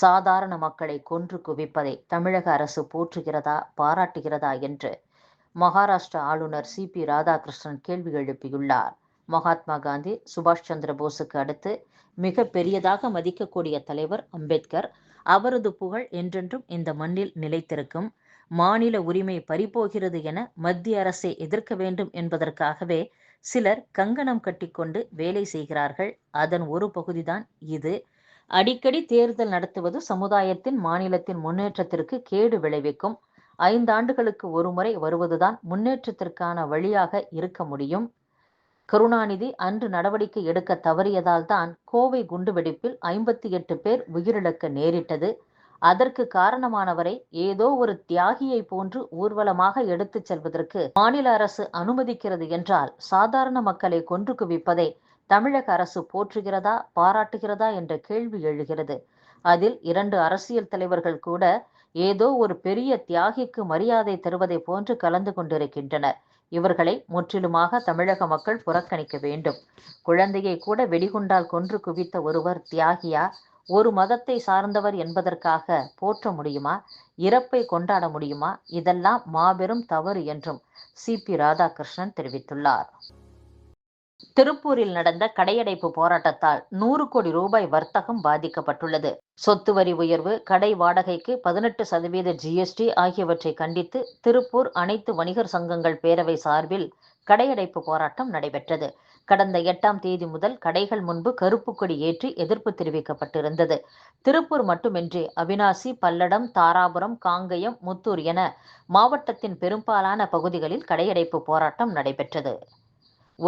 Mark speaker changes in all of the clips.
Speaker 1: சாதாரண மக்களை கொன்று குவிப்பதை தமிழக அரசு போற்றுகிறதா பாராட்டுகிறதா என்று மகாராஷ்டிர ஆளுநர் சி பி ராதாகிருஷ்ணன் கேள்வி எழுப்பியுள்ளார் மகாத்மா காந்தி சுபாஷ் சந்திர போஸுக்கு அடுத்து மிக பெரியதாக மதிக்கக்கூடிய தலைவர் அம்பேத்கர் அவரது புகழ் என்றென்றும் இந்த மண்ணில் நிலைத்திருக்கும் மாநில உரிமை பறிபோகிறது என மத்திய அரசை எதிர்க்க வேண்டும் என்பதற்காகவே சிலர் கங்கணம் கட்டிக்கொண்டு வேலை செய்கிறார்கள் அதன் ஒரு பகுதிதான் இது அடிக்கடி தேர்தல் நடத்துவது சமுதாயத்தின் மாநிலத்தின் முன்னேற்றத்திற்கு கேடு விளைவிக்கும் ஐந்தாண்டுகளுக்கு ஒருமுறை வருவதுதான் முன்னேற்றத்திற்கான வழியாக இருக்க முடியும் கருணாநிதி அன்று நடவடிக்கை எடுக்க தவறியதால் தான் கோவை குண்டுவெடிப்பில் ஐம்பத்தி எட்டு பேர் உயிரிழக்க நேரிட்டது அதற்கு காரணமானவரை ஏதோ ஒரு தியாகியை போன்று ஊர்வலமாக எடுத்துச் செல்வதற்கு மாநில அரசு அனுமதிக்கிறது என்றால் சாதாரண மக்களை கொன்று குவிப்பதை தமிழக அரசு போற்றுகிறதா பாராட்டுகிறதா என்ற கேள்வி எழுகிறது அதில் இரண்டு அரசியல் தலைவர்கள் கூட ஏதோ ஒரு பெரிய தியாகிக்கு மரியாதை தருவதை போன்று கலந்து கொண்டிருக்கின்றனர் இவர்களை முற்றிலுமாக தமிழக மக்கள் புறக்கணிக்க வேண்டும் குழந்தையை கூட வெடிகுண்டால் கொன்று குவித்த ஒருவர் தியாகியா ஒரு மதத்தை சார்ந்தவர் என்பதற்காக போற்ற முடியுமா இறப்பை கொண்டாட முடியுமா இதெல்லாம் மாபெரும் தவறு என்றும் சி பி ராதாகிருஷ்ணன் தெரிவித்துள்ளார் திருப்பூரில் நடந்த கடையடைப்பு போராட்டத்தால் நூறு கோடி ரூபாய் வர்த்தகம் பாதிக்கப்பட்டுள்ளது சொத்து வரி உயர்வு கடை வாடகைக்கு பதினெட்டு சதவீத ஜிஎஸ்டி ஆகியவற்றை கண்டித்து திருப்பூர் அனைத்து வணிகர் சங்கங்கள் பேரவை சார்பில் கடையடைப்பு போராட்டம் நடைபெற்றது கடந்த எட்டாம் தேதி முதல் கடைகள் முன்பு கருப்பு கொடி ஏற்றி எதிர்ப்பு தெரிவிக்கப்பட்டிருந்தது திருப்பூர் மட்டுமின்றி அவினாசி பல்லடம் தாராபுரம் காங்கயம் முத்தூர் என மாவட்டத்தின் பெரும்பாலான பகுதிகளில் கடையடைப்பு போராட்டம் நடைபெற்றது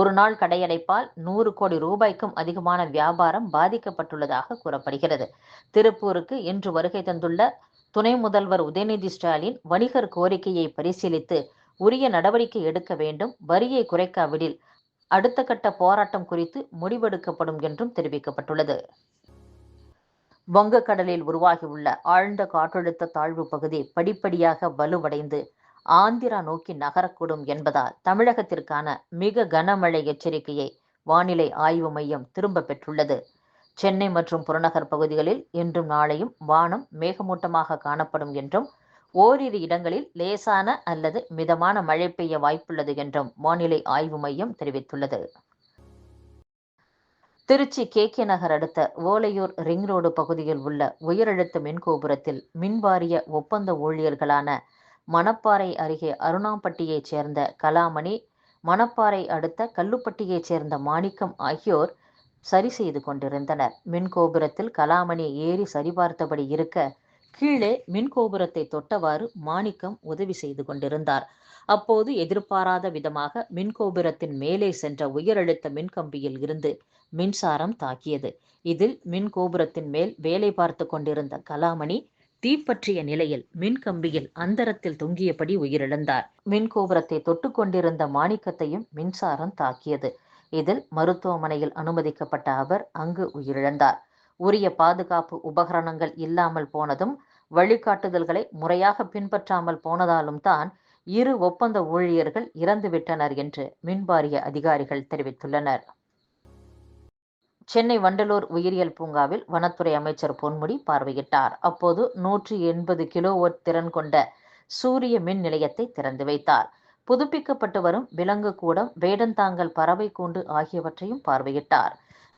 Speaker 1: ஒரு நாள் கடையடைப்பால் நூறு கோடி ரூபாய்க்கும் அதிகமான வியாபாரம் பாதிக்கப்பட்டுள்ளதாக கூறப்படுகிறது திருப்பூருக்கு இன்று வருகை தந்துள்ள துணை முதல்வர் உதயநிதி ஸ்டாலின் வணிகர் கோரிக்கையை பரிசீலித்து உரிய நடவடிக்கை எடுக்க வேண்டும் வரியை குறைக்காவிடில் அடுத்த கட்ட போராட்டம் குறித்து முடிவெடுக்கப்படும் என்றும் தெரிவிக்கப்பட்டுள்ளது வங்கக்கடலில் உருவாகியுள்ள ஆழ்ந்த காற்றழுத்த தாழ்வு பகுதி படிப்படியாக வலுவடைந்து ஆந்திரா நோக்கி நகரக்கூடும் என்பதால் தமிழகத்திற்கான மிக கனமழை எச்சரிக்கையை வானிலை ஆய்வு மையம் திரும்ப பெற்றுள்ளது சென்னை மற்றும் புறநகர் பகுதிகளில் இன்றும் நாளையும் வானம் மேகமூட்டமாக காணப்படும் என்றும் ஓரிரு இடங்களில் லேசான அல்லது மிதமான மழை பெய்ய வாய்ப்புள்ளது என்றும் வானிலை ஆய்வு மையம் தெரிவித்துள்ளது திருச்சி கே கே நகர் அடுத்த ஓலையூர் ரிங் ரோடு பகுதியில் உள்ள உயரழுத்த மின்கோபுரத்தில் மின்வாரிய ஒப்பந்த ஊழியர்களான மணப்பாறை அருகே அருணாம்பட்டியைச் சேர்ந்த கலாமணி மணப்பாறை அடுத்த கல்லுப்பட்டியைச் சேர்ந்த மாணிக்கம் ஆகியோர் சரி செய்து கொண்டிருந்தனர் மின்கோபுரத்தில் கலாமணி ஏறி சரிபார்த்தபடி இருக்க கீழே மின்கோபுரத்தை தொட்டவாறு மாணிக்கம் உதவி செய்து கொண்டிருந்தார் அப்போது எதிர்பாராத விதமாக மின்கோபுரத்தின் மேலே சென்ற உயரழுத்த மின்கம்பியில் இருந்து மின்சாரம் தாக்கியது இதில் மின்கோபுரத்தின் மேல் வேலை பார்த்து கொண்டிருந்த கலாமணி தீப்பற்றிய நிலையில் மின்கம்பியில் அந்தரத்தில் தொங்கியபடி உயிரிழந்தார் மின்கோபுரத்தை தொட்டு கொண்டிருந்த மாணிக்கத்தையும் மின்சாரம் தாக்கியது இதில் மருத்துவமனையில் அனுமதிக்கப்பட்ட அவர் அங்கு உயிரிழந்தார் உரிய பாதுகாப்பு உபகரணங்கள் இல்லாமல் போனதும் வழிகாட்டுதல்களை முறையாக பின்பற்றாமல் போனதாலும் தான் இரு ஒப்பந்த ஊழியர்கள் இறந்துவிட்டனர் என்று மின்வாரிய அதிகாரிகள் தெரிவித்துள்ளனர் சென்னை வண்டலூர் உயிரியல் பூங்காவில் வனத்துறை அமைச்சர் பொன்முடி பார்வையிட்டார் அப்போது நூற்றி எண்பது கிலோவோட் திறன் கொண்ட சூரிய மின் நிலையத்தை திறந்து வைத்தார் புதுப்பிக்கப்பட்டு வரும் விலங்கு கூடம் வேடந்தாங்கல் பறவை கூண்டு ஆகியவற்றையும் பார்வையிட்டார்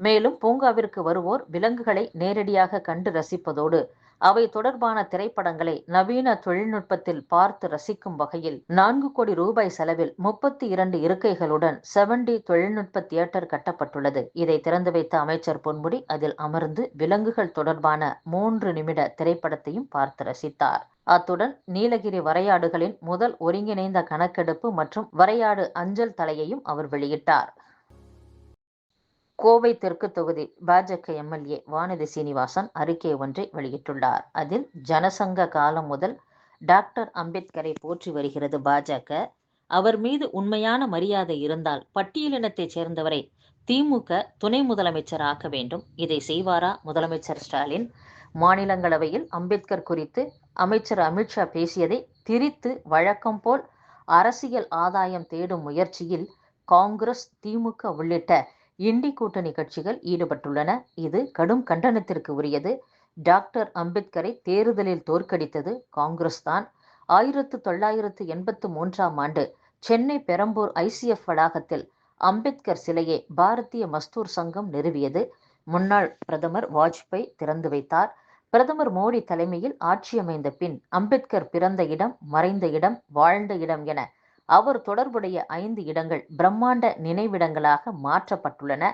Speaker 1: மேலும் பூங்காவிற்கு வருவோர் விலங்குகளை நேரடியாக கண்டு ரசிப்பதோடு அவை தொடர்பான திரைப்படங்களை நவீன தொழில்நுட்பத்தில் பார்த்து ரசிக்கும் வகையில் நான்கு கோடி ரூபாய் செலவில் முப்பத்தி இரண்டு இருக்கைகளுடன் செவன்டி தொழில்நுட்ப தியேட்டர் கட்டப்பட்டுள்ளது இதை திறந்து வைத்த அமைச்சர் பொன்முடி அதில் அமர்ந்து விலங்குகள் தொடர்பான மூன்று நிமிட திரைப்படத்தையும் பார்த்து ரசித்தார் அத்துடன் நீலகிரி வரையாடுகளின் முதல் ஒருங்கிணைந்த கணக்கெடுப்பு மற்றும் வரையாடு அஞ்சல் தலையையும் அவர் வெளியிட்டார் கோவை தெற்கு தொகுதி பாஜக எம்எல்ஏ வானதி சீனிவாசன் அறிக்கை ஒன்றை வெளியிட்டுள்ளார் அதில் ஜனசங்க காலம் முதல் டாக்டர் அம்பேத்கரை போற்றி வருகிறது பாஜக அவர் மீது உண்மையான மரியாதை இருந்தால் பட்டியலினத்தைச் சேர்ந்தவரை திமுக துணை முதலமைச்சர் ஆக்க வேண்டும் இதை செய்வாரா முதலமைச்சர் ஸ்டாலின் மாநிலங்களவையில் அம்பேத்கர் குறித்து அமைச்சர் அமித்ஷா பேசியதை திரித்து வழக்கம் போல் அரசியல் ஆதாயம் தேடும் முயற்சியில் காங்கிரஸ் திமுக உள்ளிட்ட இண்டி கூட்டணி கட்சிகள் ஈடுபட்டுள்ளன இது கடும் கண்டனத்திற்கு உரியது டாக்டர் அம்பேத்கரை தேர்தலில் தோற்கடித்தது காங்கிரஸ் தான் ஆயிரத்து தொள்ளாயிரத்து எண்பத்து மூன்றாம் ஆண்டு சென்னை பெரம்பூர் ஐசிஎஃப் வளாகத்தில் அம்பேத்கர் சிலையை பாரதிய மஸ்தூர் சங்கம் நிறுவியது முன்னாள் பிரதமர் வாஜ்பாய் திறந்து வைத்தார் பிரதமர் மோடி தலைமையில் ஆட்சி அமைந்த பின் அம்பேத்கர் பிறந்த இடம் மறைந்த இடம் வாழ்ந்த இடம் என அவர் தொடர்புடைய ஐந்து இடங்கள் பிரம்மாண்ட நினைவிடங்களாக மாற்றப்பட்டுள்ளன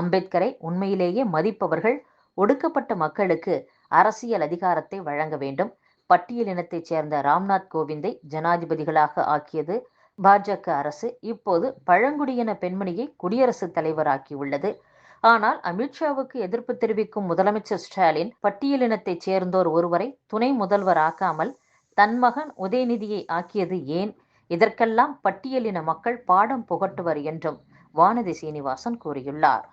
Speaker 1: அம்பேத்கரை உண்மையிலேயே மதிப்பவர்கள் ஒடுக்கப்பட்ட மக்களுக்கு அரசியல் அதிகாரத்தை வழங்க வேண்டும் பட்டியலினத்தைச் சேர்ந்த ராம்நாத் கோவிந்தை ஜனாதிபதிகளாக ஆக்கியது பாஜக அரசு இப்போது பழங்குடியின பெண்மணியை குடியரசுத் தலைவராக்கியுள்ளது ஆனால் அமித்ஷாவுக்கு எதிர்ப்பு தெரிவிக்கும் முதலமைச்சர் ஸ்டாலின் பட்டியலினத்தைச் சேர்ந்தோர் ஒருவரை துணை முதல்வர் ஆக்காமல் தன் மகன் உதயநிதியை ஆக்கியது ஏன் இதற்கெல்லாம் பட்டியலின மக்கள் பாடம் புகட்டுவர் என்றும் வானதி சீனிவாசன் கூறியுள்ளார்